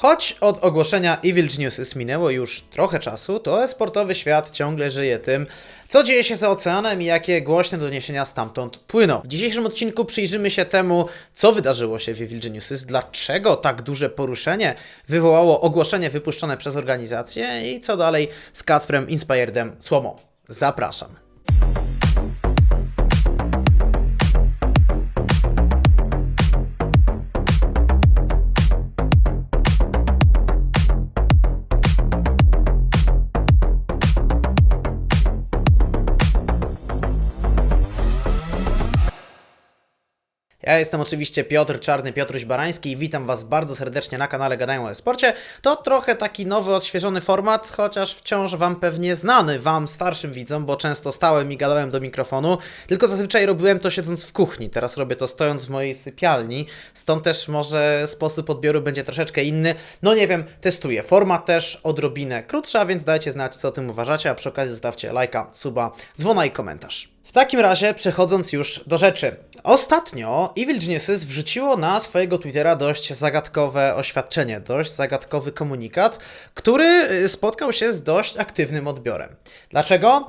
Choć od ogłoszenia Evil Geniuses minęło już trochę czasu, to sportowy świat ciągle żyje tym, co dzieje się za oceanem i jakie głośne doniesienia stamtąd płyną. W dzisiejszym odcinku przyjrzymy się temu, co wydarzyło się w Evil Geniuses, dlaczego tak duże poruszenie wywołało ogłoszenie wypuszczone przez organizację i co dalej z Kacprem Inspiredem Słomą. Zapraszam. Ja jestem oczywiście Piotr Czarny, Piotruś Barański i witam Was bardzo serdecznie na kanale Gadają o Sporcie. To trochę taki nowy, odświeżony format, chociaż wciąż Wam pewnie znany, Wam starszym widzom, bo często stałem i gadałem do mikrofonu, tylko zazwyczaj robiłem to siedząc w kuchni, teraz robię to stojąc w mojej sypialni, stąd też może sposób odbioru będzie troszeczkę inny. No nie wiem, testuję. Format też odrobinę krótsza, więc dajcie znać, co o tym uważacie, a przy okazji zostawcie lajka, suba, dzwona i komentarz. W takim razie, przechodząc już do rzeczy. Ostatnio Evil Geniuses wrzuciło na swojego Twittera dość zagadkowe oświadczenie, dość zagadkowy komunikat, który y, spotkał się z dość aktywnym odbiorem. Dlaczego?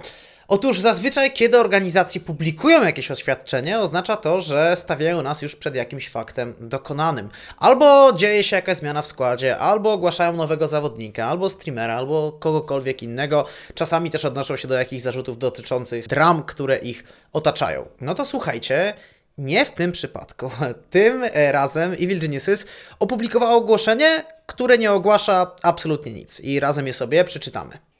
Otóż zazwyczaj, kiedy organizacje publikują jakieś oświadczenie, oznacza to, że stawiają nas już przed jakimś faktem dokonanym. Albo dzieje się jakaś zmiana w składzie, albo ogłaszają nowego zawodnika, albo streamera, albo kogokolwiek innego. Czasami też odnoszą się do jakichś zarzutów dotyczących dram, które ich otaczają. No to słuchajcie, nie w tym przypadku. Tym razem Evil Geniuses opublikowało ogłoszenie, które nie ogłasza absolutnie nic. I razem je sobie przeczytamy.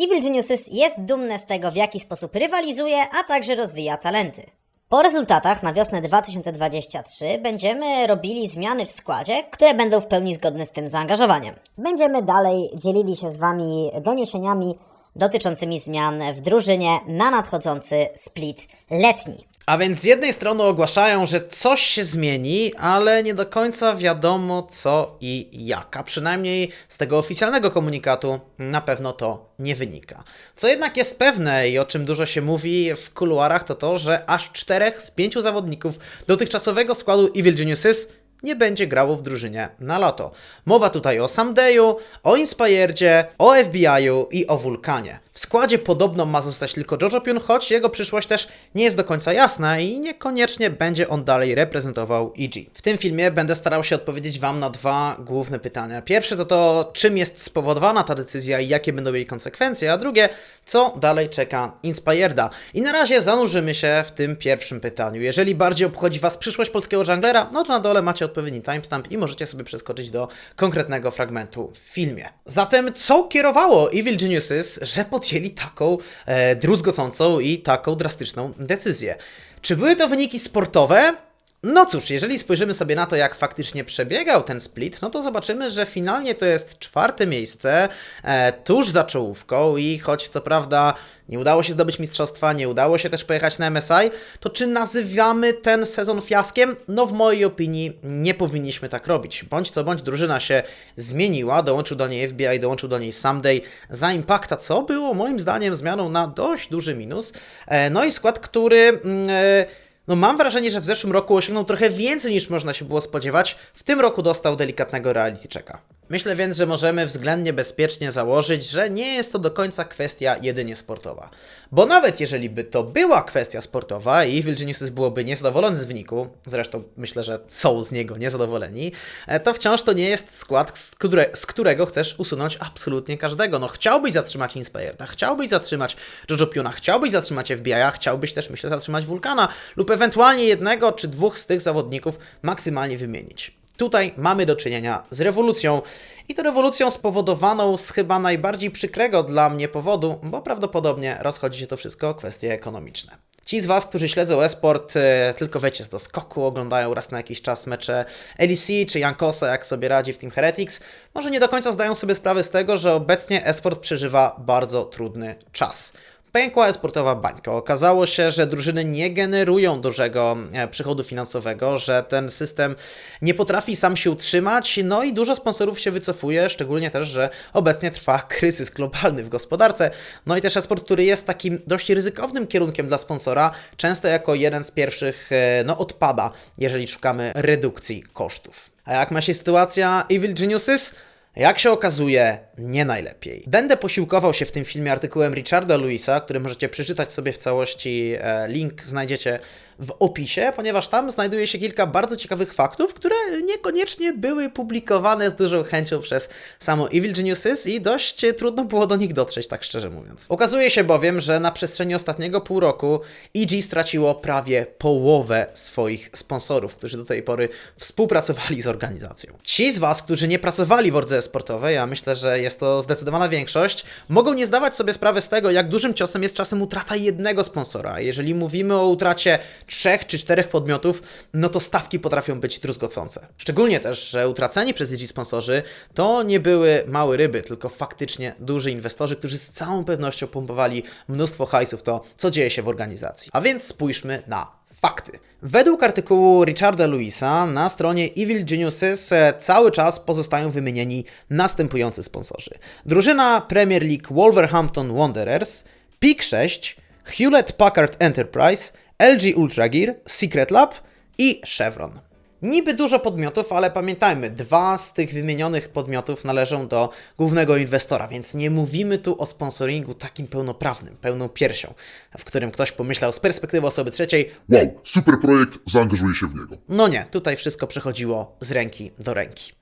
Evil Geniuses jest dumne z tego, w jaki sposób rywalizuje, a także rozwija talenty. Po rezultatach na wiosnę 2023 będziemy robili zmiany w składzie, które będą w pełni zgodne z tym zaangażowaniem. Będziemy dalej dzielili się z Wami doniesieniami dotyczącymi zmian w drużynie na nadchodzący split letni. A więc z jednej strony ogłaszają, że coś się zmieni, ale nie do końca wiadomo co i jak. A przynajmniej z tego oficjalnego komunikatu na pewno to nie wynika. Co jednak jest pewne i o czym dużo się mówi w kuluarach, to to, że aż czterech z pięciu zawodników dotychczasowego składu Evil Geniuses nie będzie grało w drużynie na lato. Mowa tutaj o Somedayu, o Inspiredzie, o FBI-u i o Wulkanie. W składzie podobno ma zostać tylko Jojo Pion, choć jego przyszłość też nie jest do końca jasna i niekoniecznie będzie on dalej reprezentował EG. W tym filmie będę starał się odpowiedzieć Wam na dwa główne pytania. Pierwsze to to, czym jest spowodowana ta decyzja i jakie będą jej konsekwencje, a drugie, co dalej czeka Inspireda. I na razie zanurzymy się w tym pierwszym pytaniu. Jeżeli bardziej obchodzi Was przyszłość polskiego junglera, no to na dole macie odpowiedni timestamp i możecie sobie przeskoczyć do konkretnego fragmentu w filmie. Zatem, co kierowało Evil Geniuses, że podjęli taką e, druzgocącą i taką drastyczną decyzję? Czy były to wyniki sportowe? No cóż, jeżeli spojrzymy sobie na to, jak faktycznie przebiegał ten split, no to zobaczymy, że finalnie to jest czwarte miejsce, e, tuż za czołówką i choć co prawda nie udało się zdobyć mistrzostwa, nie udało się też pojechać na MSI, to czy nazywamy ten sezon fiaskiem? No w mojej opinii nie powinniśmy tak robić. Bądź co bądź drużyna się zmieniła, dołączył do niej FBI, dołączył do niej Someday za Impacta, co było moim zdaniem zmianą na dość duży minus. E, no i skład, który... Mm, e, no mam wrażenie, że w zeszłym roku osiągnął trochę więcej niż można się było spodziewać. W tym roku dostał delikatnego reality checka. Myślę więc, że możemy względnie bezpiecznie założyć, że nie jest to do końca kwestia jedynie sportowa. Bo nawet jeżeli by to była kwestia sportowa i Evil Geniuses byłoby niezadowolony z wyniku, zresztą myślę, że są z niego niezadowoleni, e, to wciąż to nie jest skład, z, które, z którego chcesz usunąć absolutnie każdego. No chciałbyś zatrzymać Inspireda, chciałbyś zatrzymać Jojo Piuna, chciałbyś zatrzymać FBI'a, chciałbyś też, myślę, zatrzymać Wulkana lub ewentualnie jednego czy dwóch z tych zawodników maksymalnie wymienić. Tutaj mamy do czynienia z rewolucją i to rewolucją spowodowaną z chyba najbardziej przykrego dla mnie powodu, bo prawdopodobnie rozchodzi się to wszystko o kwestie ekonomiczne. Ci z Was, którzy śledzą esport, e, tylko wiecie z doskoku, oglądają raz na jakiś czas mecze LEC czy Jankosa, jak sobie radzi w Team Heretics, może nie do końca zdają sobie sprawę z tego, że obecnie esport przeżywa bardzo trudny czas. Pękła esportowa bańka. Okazało się, że drużyny nie generują dużego e, przychodu finansowego, że ten system nie potrafi sam się utrzymać, no i dużo sponsorów się wycofuje, szczególnie też, że obecnie trwa kryzys globalny w gospodarce. No i też esport, który jest takim dość ryzykownym kierunkiem dla sponsora, często jako jeden z pierwszych e, no, odpada, jeżeli szukamy redukcji kosztów. A jak ma się sytuacja Evil Geniuses? Jak się okazuje, nie najlepiej. Będę posiłkował się w tym filmie artykułem Richarda Lewisa, który możecie przeczytać sobie w całości. e, Link znajdziecie w opisie, ponieważ tam znajduje się kilka bardzo ciekawych faktów, które niekoniecznie były publikowane z dużą chęcią przez samo Evil Geniuses i dość trudno było do nich dotrzeć, tak szczerze mówiąc. Okazuje się bowiem, że na przestrzeni ostatniego pół roku EG straciło prawie połowę swoich sponsorów, którzy do tej pory współpracowali z organizacją. Ci z Was, którzy nie pracowali w ordze sportowej, a myślę, że jest to zdecydowana większość, mogą nie zdawać sobie sprawy z tego, jak dużym ciosem jest czasem utrata jednego sponsora. Jeżeli mówimy o utracie trzech czy czterech podmiotów, no to stawki potrafią być druzgocące. Szczególnie też, że utraceni przez EG sponsorzy to nie były małe ryby, tylko faktycznie duży inwestorzy, którzy z całą pewnością pompowali mnóstwo hajsów to, co dzieje się w organizacji. A więc spójrzmy na Fakty. Według artykułu Richarda Lewisa na stronie Evil Geniuses e, cały czas pozostają wymienieni następujący sponsorzy. Drużyna Premier League Wolverhampton Wanderers, PIK 6, Hewlett Packard Enterprise, LG Ultra Gear, Secret Lab i Chevron. Niby dużo podmiotów, ale pamiętajmy, dwa z tych wymienionych podmiotów należą do głównego inwestora, więc nie mówimy tu o sponsoringu takim pełnoprawnym, pełną piersią, w którym ktoś pomyślał z perspektywy osoby trzeciej, Wow, super projekt, zaangażuję się w niego. no nie, tutaj wszystko przechodziło z ręki do ręki.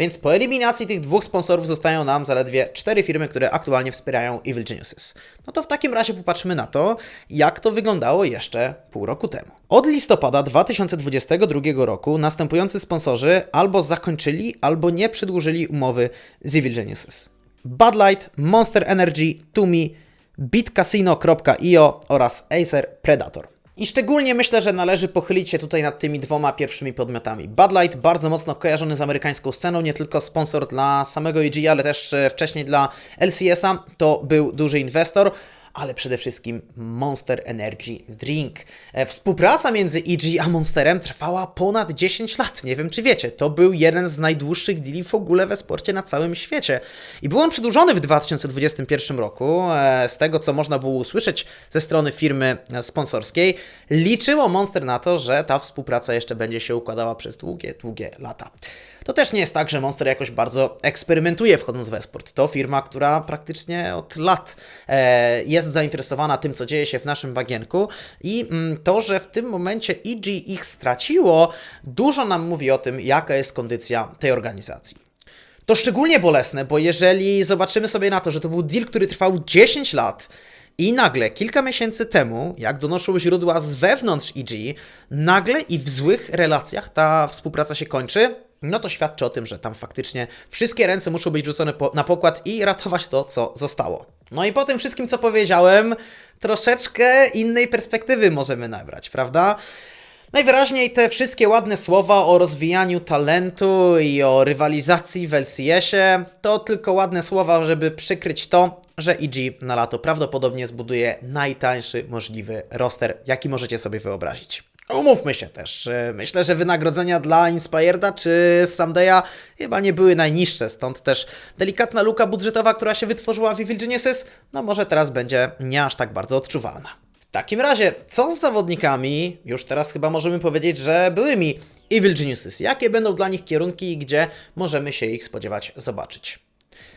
Więc po eliminacji tych dwóch sponsorów zostają nam zaledwie cztery firmy, które aktualnie wspierają Evil Geniuses. No to w takim razie popatrzmy na to, jak to wyglądało jeszcze pół roku temu. Od listopada 2022 roku następujący sponsorzy albo zakończyli, albo nie przedłużyli umowy z Evil Geniuses. Bud Light, Monster Energy, Tumi, BitCasino.io oraz Acer Predator. I szczególnie myślę, że należy pochylić się tutaj nad tymi dwoma pierwszymi podmiotami. Bud Light bardzo mocno kojarzony z amerykańską sceną, nie tylko sponsor dla samego EG, ale też e, wcześniej dla LCS-a, to był duży inwestor ale przede wszystkim Monster Energy Drink. E, Współpraca między EG a Monsterem trwała ponad 10 lat. Nie wiem, czy wiecie, to był jeden z najdłuższych deali w ogóle we sporcie na całym świecie. I był on przedłużony w 2021 roku. E, Z tego, co można było usłyszeć ze strony firmy sponsorskiej, liczyło Monster na to, że ta współpraca jeszcze będzie się układała przez długie, długie lata. To też nie jest tak, że Monster jakoś bardzo eksperymentuje wchodząc w esport. To firma, która praktycznie od lat e, jest zainteresowana tym, co dzieje się w naszym bagienku i mm, to, że w tym momencie EG ich straciło, dużo nam mówi o tym, jaka jest kondycja tej organizacji. To szczególnie bolesne, bo jeżeli zobaczymy sobie na to, że to był deal, który trwał 10 lat i nagle, kilka miesięcy temu, jak donoszą źródła z wewnątrz EG, nagle i w złych relacjach ta współpraca się kończy, no to świadczy o tym, że tam faktycznie wszystkie ręce muszą być rzucone po, na pokład i ratować to, co zostało. No i po tym wszystkim, co powiedziałem, troszeczkę innej perspektywy możemy nabrać, prawda? Najwyraźniej te wszystkie ładne słowa o rozwijaniu talentu i o rywalizacji w LCS-ie to tylko ładne słowa, żeby przykryć to, że EG na lato prawdopodobnie zbuduje najtańszy możliwy roster, jaki możecie sobie wyobrazić. Umówmy się też, myślę, że wynagrodzenia dla Inspireda czy Somedaya chyba nie były najniższe, stąd też delikatna luka budżetowa, która się wytworzyła w Evil Geniuses, no może teraz będzie nie aż tak bardzo odczuwalna. W takim razie, co z zawodnikami? Już teraz chyba możemy powiedzieć, że byłymi Evil Geniuses. Jakie będą dla nich kierunki i gdzie możemy się ich spodziewać zobaczyć?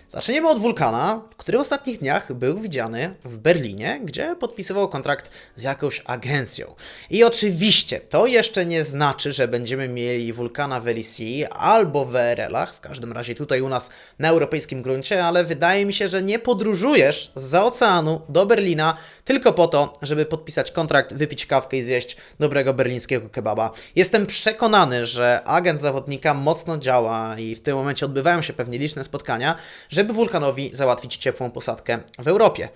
Zaczniemy od Wulkana, który w ostatnich dniach był widziany w Berlinie, gdzie podpisywał kontrakt z jakąś agencją. I oczywiście to jeszcze nie znaczy, że będziemy mieli Wulkana w LEC albo w ERL-ach, w każdym razie tutaj u nas na europejskim gruncie, ale wydaje mi się, że nie podróżujesz za oceanu do Berlina tylko po to, żeby podpisać kontrakt, wypić kawkę i zjeść dobrego berlińskiego kebaba. Jestem przekonany, że agent zawodnika mocno działa i w tym momencie odbywają się pewnie liczne spotkania, żeby Wulkanowi załatwić ciepłą posadkę w Europie.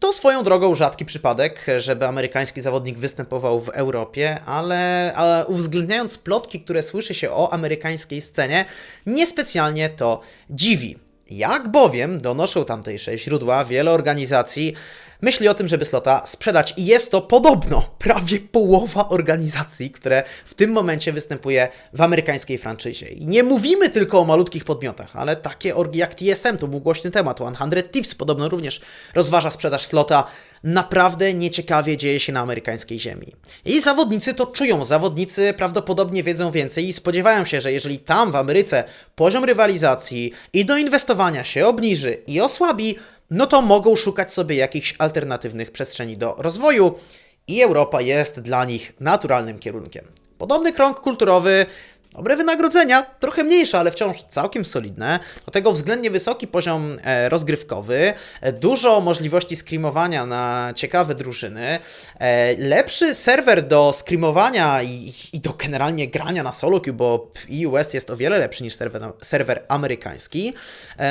To swoją drogą rzadki przypadek, żeby amerykański zawodnik występował w Europie, ale, ale uwzględniając plotki, które słyszy się o amerykańskiej scenie, niespecjalnie to dziwi. Jak bowiem donoszą tamtejsze źródła, wiele organizacji myśli o tym, żeby slota sprzedać i jest to podobno prawie połowa organizacji, które w tym momencie występuje w amerykańskiej franczyzie. I nie mówimy tylko o malutkich podmiotach, ale takie orgi jak TSM to był głośny temat. 100 Thieves podobno również rozważa sprzedaż slota. Naprawdę nieciekawie dzieje się na amerykańskiej ziemi. I zawodnicy to czują. Zawodnicy prawdopodobnie wiedzą więcej i spodziewają się, że jeżeli tam w Ameryce poziom rywalizacji i do inwestowania się obniży i osłabi, no to mogą szukać sobie jakichś alternatywnych przestrzeni do rozwoju i Europa jest dla nich naturalnym kierunkiem. Podobny krąg kulturowy, dobre wynagrodzenia, trochę mniejsze, ale wciąż całkiem solidne. Do tego względnie wysoki poziom e, rozgrywkowy, e, dużo możliwości screamowania na ciekawe drużyny, e, lepszy serwer do screamowania i, i do generalnie grania na solo queue, bo EU West jest o wiele lepszy niż serwer, serwer amerykański.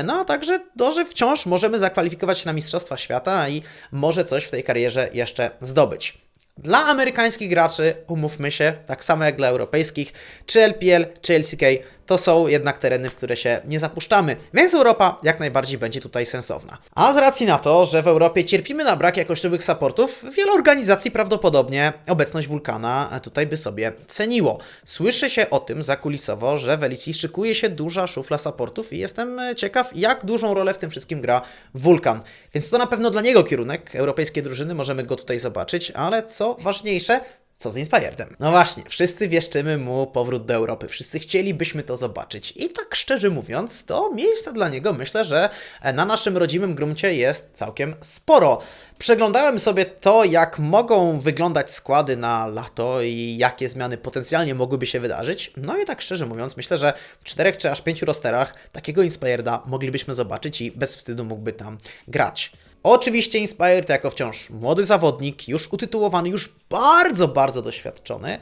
No a także to, że wciąż możemy zakwalifikować się na Mistrzostwa Świata i może coś w tej karierze jeszcze zdobyć. Dla amerykańskich graczy, umówmy się, tak samo jak dla europejskich, czy LPL, czy LCK, to są jednak tereny, w które się nie zapuszczamy, więc Europa jak najbardziej będzie tutaj sensowna. A z racji na to, że w Europie cierpimy na brak jakościowych supportów, wiele organizacji prawdopodobnie obecność Wulkana tutaj by sobie ceniło. Słyszy się o tym zakulisowo, że w LEC szykuje się duża szufla supportów i jestem ciekaw, jak dużą rolę w tym wszystkim gra Wulkan. Więc to na pewno dla niego kierunek europejskiej drużyny, możemy go tutaj zobaczyć, ale co ważniejsze, co z Inspiredem? No właśnie, wszyscy wieszczymy mu powrót do Europy, wszyscy chcielibyśmy to zobaczyć. I tak szczerze mówiąc, to miejsca dla niego myślę, że na naszym rodzimym gruncie jest całkiem sporo. Przeglądałem sobie to, jak mogą wyglądać składy na lato i jakie zmiany potencjalnie mogłyby się wydarzyć. No i tak szczerze mówiąc, myślę, że w czterech czy aż pięciu rosterach takiego Inspireda moglibyśmy zobaczyć i bez wstydu mógłby tam grać. Oczywiście Inspired jako wciąż młody zawodnik, już utytułowany, już bardzo, bardzo doświadczony,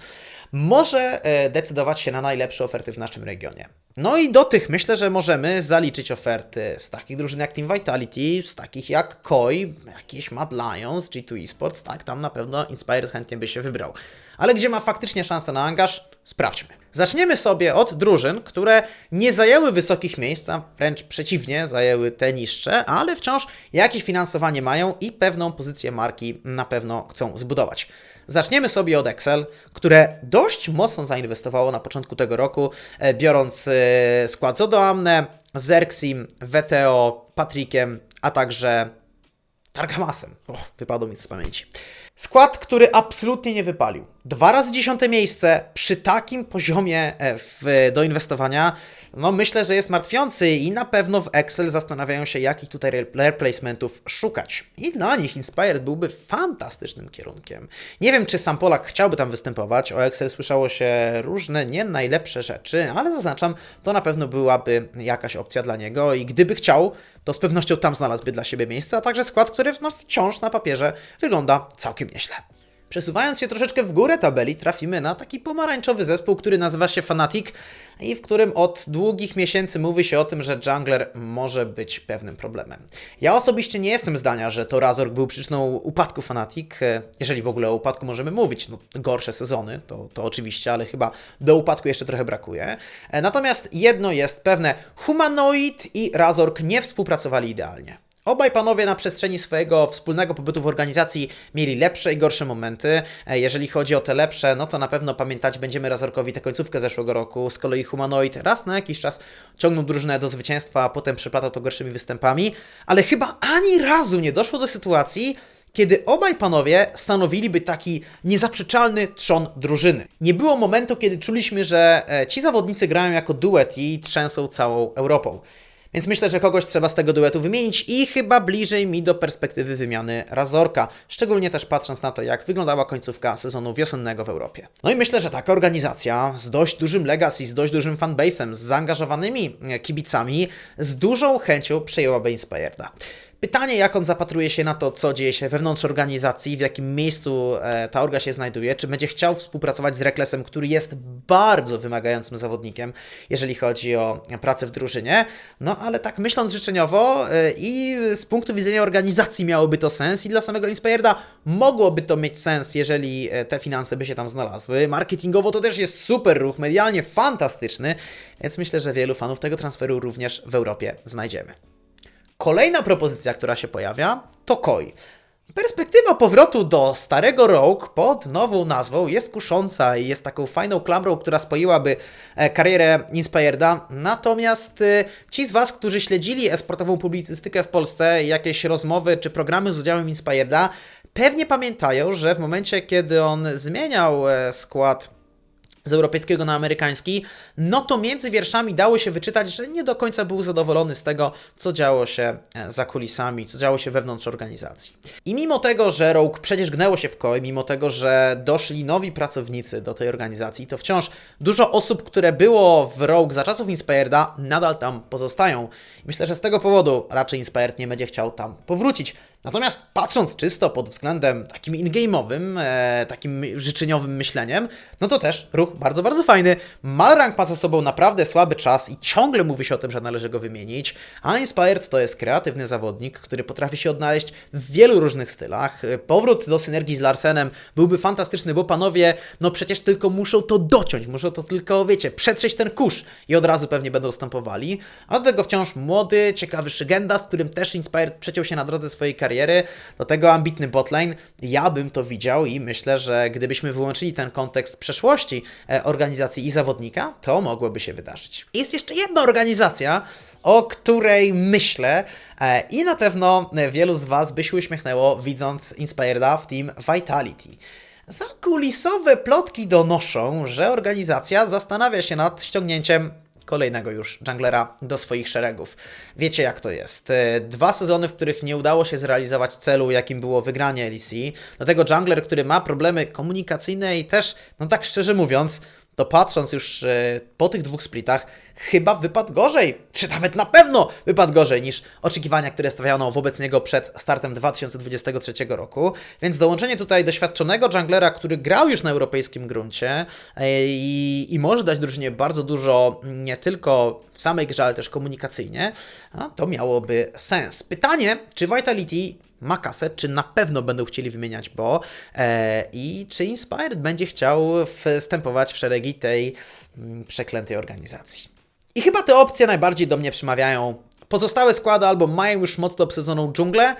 może e, decydować się na najlepsze oferty w naszym regionie. No i do tych myślę, że możemy zaliczyć oferty z takich drużyn jak Team Vitality, z takich jak Koi, jakieś Mad Lions, G2 Esports, tak, tam na pewno Inspired chętnie by się wybrał. Ale gdzie ma faktycznie szansę na angaż? Sprawdźmy. Zaczniemy sobie od drużyn, które nie zajęły wysokich miejsc, a wręcz przeciwnie, zajęły te niższe, ale wciąż jakieś finansowanie mają i pewną pozycję marki na pewno chcą zbudować. Zaczniemy sobie od Excel, które dość mocno zainwestowało na początku tego roku, e, biorąc e, skład Zodoamne, Zerxim, WTO, Patrickiem, a także Targamasem. O, wypadło mi z pamięci. Skład, który absolutnie nie wypalił. Dwa razy dziesiąte miejsce przy takim poziomie e, w, do inwestowania, no myślę, że jest martwiący i na pewno w Excel zastanawiają się, jakich tutaj player placementów szukać. I dla nich Inspired byłby fantastycznym kierunkiem. Nie wiem, czy sam Polak chciałby tam występować. O Excel słyszało się różne, nie najlepsze rzeczy, ale zaznaczam, to na pewno byłaby jakaś opcja dla niego i gdyby chciał, to z pewnością tam znalazłby dla siebie miejsce, a także skład, który no, wciąż na papierze wygląda całkiem nieźle. Przesuwając się troszeczkę w górę tabeli, trafimy na taki pomarańczowy zespół, który nazywa się Fnatic i w którym od długich miesięcy mówi się o tym, że jungler może być pewnym problemem. Ja osobiście nie jestem zdania, że to Razork był przyczyną upadku Fnatic, jeżeli w ogóle o upadku możemy mówić. No, gorsze sezony, to, to oczywiście, ale chyba do upadku jeszcze trochę brakuje. Natomiast jedno jest pewne, Humanoid i Razork nie współpracowali idealnie. Obaj panowie na przestrzeni swojego wspólnego pobytu w organizacji mieli lepsze i gorsze momenty. E, Jeżeli chodzi o te lepsze, no to na pewno pamiętać będziemy Razorkowi tę końcówkę zeszłego roku. Z kolei Humanoid raz na jakiś czas ciągnął drużynę do zwycięstwa, a potem przeplatał to gorszymi występami. Ale chyba ani razu nie doszło do sytuacji, kiedy obaj panowie stanowiliby taki niezaprzeczalny trzon drużyny. Nie było momentu, kiedy czuliśmy, że e, ci zawodnicy grają jako duet i trzęsą całą Europą. Więc myślę, że kogoś trzeba z tego duetu wymienić i chyba bliżej mi do perspektywy wymiany Razorka, szczególnie też patrząc na to, jak wyglądała końcówka sezonu wiosennego w Europie. No i myślę, że taka organizacja z dość dużym legacy, z dość dużym fanbase'em, z zaangażowanymi kibicami, z dużą chęcią przejęłaby Inspireda. Pytanie, jak on zapatruje się na to, co dzieje się wewnątrz organizacji, w jakim miejscu e, ta orga się znajduje, czy będzie chciał współpracować z Reklesem, który jest bardzo wymagającym zawodnikiem, jeżeli chodzi o pracę w drużynie. No ale tak myśląc życzeniowo e, i z punktu widzenia organizacji miałoby to sens i dla samego Inspireda mogłoby to mieć sens, jeżeli e, te finanse by się tam znalazły. Marketingowo to też jest super ruch, medialnie fantastyczny, więc myślę, że wielu fanów tego transferu również w Europie znajdziemy. Kolejna propozycja, która się pojawia, to Koi. Perspektywa powrotu do starego Rogue pod nową nazwą jest kusząca i jest taką fajną klamrą, która spoiłaby e, karierę Inspired'a. Natomiast e, ci z Was, którzy śledzili esportową publicystykę w Polsce, jakieś rozmowy czy programy z udziałem Inspired'a, pewnie pamiętają, że w momencie, kiedy on zmieniał e, skład z europejskiego na amerykański, no to między wierszami dało się wyczytać, że nie do końca był zadowolony z tego, co działo się e, za kulisami, co działo się wewnątrz organizacji. I mimo tego, że Rogue przecież gnęło się w koń, mimo tego, że doszli nowi pracownicy do tej organizacji, to wciąż dużo osób, które było w Rogue za czasów Inspired'a, nadal tam pozostają. Myślę, że z tego powodu raczej Inspired nie będzie chciał tam powrócić. Natomiast patrząc czysto pod względem takim in-game'owym, e, takim życzeniowym myśleniem, no to też ruch bardzo, bardzo fajny. Malrank ma za sobą naprawdę słaby czas i ciągle mówi się o tym, że należy go wymienić, a Inspired to jest kreatywny zawodnik, który potrafi się odnaleźć w wielu różnych stylach. Powrót do synergii z Larsenem byłby fantastyczny, bo panowie, no przecież tylko muszą to dociąć, muszą to tylko, wiecie, przetrzeć ten kurz i od razu pewnie będą stępowali. A do tego wciąż młody, ciekawy Szygenda, z którym też Inspired przeciął się na drodze swojej kariery, do tego ambitny botlane. Ja bym to widział i myślę, że gdybyśmy wyłączyli ten kontekst przeszłości e, organizacji i zawodnika, to mogłoby się wydarzyć. Jest jeszcze jedna organizacja, o której myślę e, i na pewno wielu z Was by się uśmiechnęło, widząc Inspired'a w Team Vitality. Zakulisowe plotki donoszą, że organizacja zastanawia się nad ściągnięciem kolejnego już junglera do swoich szeregów. Wiecie jak to jest. E, Dwa sezony, w których nie udało się zrealizować celu, jakim było wygranie LEC. Do tego jungler, który ma problemy komunikacyjne i też, no tak szczerze mówiąc, to patrząc już e, po tych dwóch splitach, chyba wypadł gorzej, czy nawet na pewno wypadł gorzej niż oczekiwania, które stawiano wobec niego przed startem 2023 roku. Więc dołączenie tutaj doświadczonego junglera, który grał już na europejskim gruncie e, i, i może dać drużynie bardzo dużo, nie tylko w samej grze, ale też komunikacyjnie, no, to miałoby sens. Pytanie, czy Vitality ma kasę, czy na pewno będą chcieli wymieniać Bo e, i czy Inspired będzie chciał wstępować w szeregi tej mm, przeklętej organizacji. I chyba te opcje najbardziej do mnie przemawiają. Pozostałe składy albo mają już mocno obsadzoną dżunglę,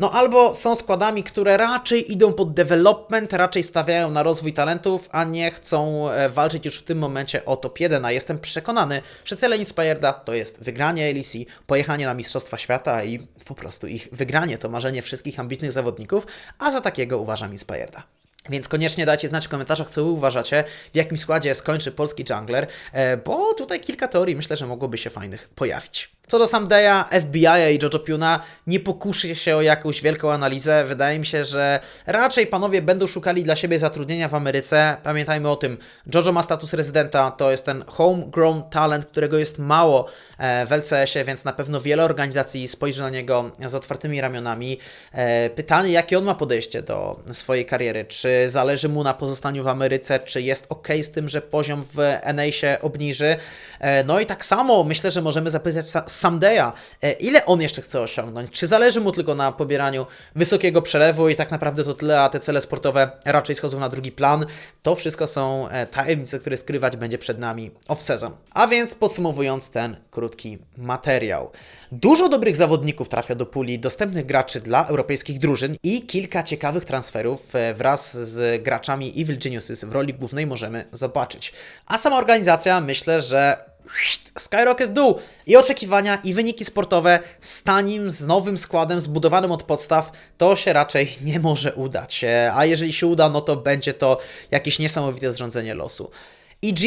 no albo są składami, które raczej idą pod development, raczej stawiają na rozwój talentów, a nie chcą e, walczyć już w tym momencie o top 1. A jestem przekonany, że cele Inspired'a to jest wygranie LEC, pojechanie na Mistrzostwa Świata i po prostu ich wygranie. To marzenie wszystkich ambitnych zawodników, a za takiego uważam Inspired'a. Więc koniecznie dajcie znać w komentarzach, co wy uważacie, w jakim składzie skończy polski jungler, e, bo tutaj kilka teorii myślę, że mogłoby się fajnych pojawić. Co do Samdeya, FBI i Jojo Puna, nie pokuszy się o jakąś wielką analizę. Wydaje mi się, że raczej panowie będą szukali dla siebie zatrudnienia w Ameryce. Pamiętajmy o tym, Jojo ma status rezydenta, to jest ten homegrown talent, którego jest mało e, w LCS-ie, więc na pewno wiele organizacji spojrzy na niego z otwartymi ramionami. E, Pytanie, jakie on ma podejście do swojej kariery? Czy zależy mu na pozostaniu w Ameryce? Czy jest ok z tym, że poziom w NA się obniży? E, No i tak samo myślę, że możemy zapytać Samdeya, e, ile on jeszcze chce osiągnąć? Czy zależy mu tylko na pobieraniu wysokiego przelewu i tak naprawdę to tyle, a te cele sportowe raczej schodzą na drugi plan? To wszystko są e, tajemnice, które skrywać będzie przed nami off-season. A więc podsumowując ten krótki materiał. Dużo dobrych zawodników trafia do puli dostępnych graczy dla europejskich drużyn i kilka ciekawych transferów e, wraz z graczami Evil Geniuses w roli głównej możemy zobaczyć. A sama organizacja myślę, że skyrocket w dół i oczekiwania i wyniki sportowe z tanim, z nowym składem zbudowanym od podstaw, to się raczej nie może udać. E, A jeżeli się uda, no to będzie to jakieś niesamowite zrządzenie losu. EG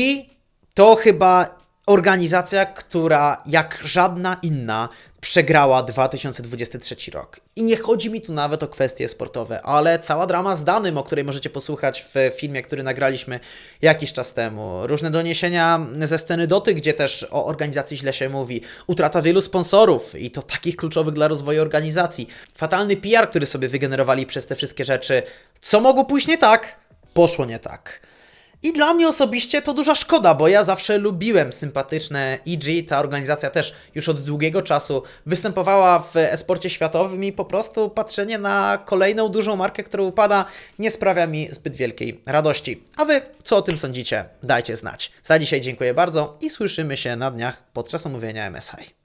to chyba organizacja, która jak żadna inna przegrała 2023 rok. I nie chodzi mi tu nawet o kwestie sportowe, ale cała drama z danym, o której możecie posłuchać w filmie, który nagraliśmy jakiś czas temu. Różne doniesienia ze sceny doty, gdzie też o organizacji źle się mówi. Utrata wielu sponsorów i to takich kluczowych dla rozwoju organizacji. Fatalny PR, który sobie wygenerowali przez te wszystkie rzeczy. Co mogło pójść nie tak? Poszło nie tak. I dla mnie osobiście to duża szkoda, bo ja zawsze lubiłem sympatyczne EG. Ta organizacja też już od długiego czasu występowała w esporcie światowym i po prostu patrzenie na kolejną dużą markę, która upada, nie sprawia mi zbyt wielkiej radości. A wy co o tym sądzicie? Dajcie znać. Za dzisiaj dziękuję bardzo i słyszymy się na dniach podczas omówienia MSI.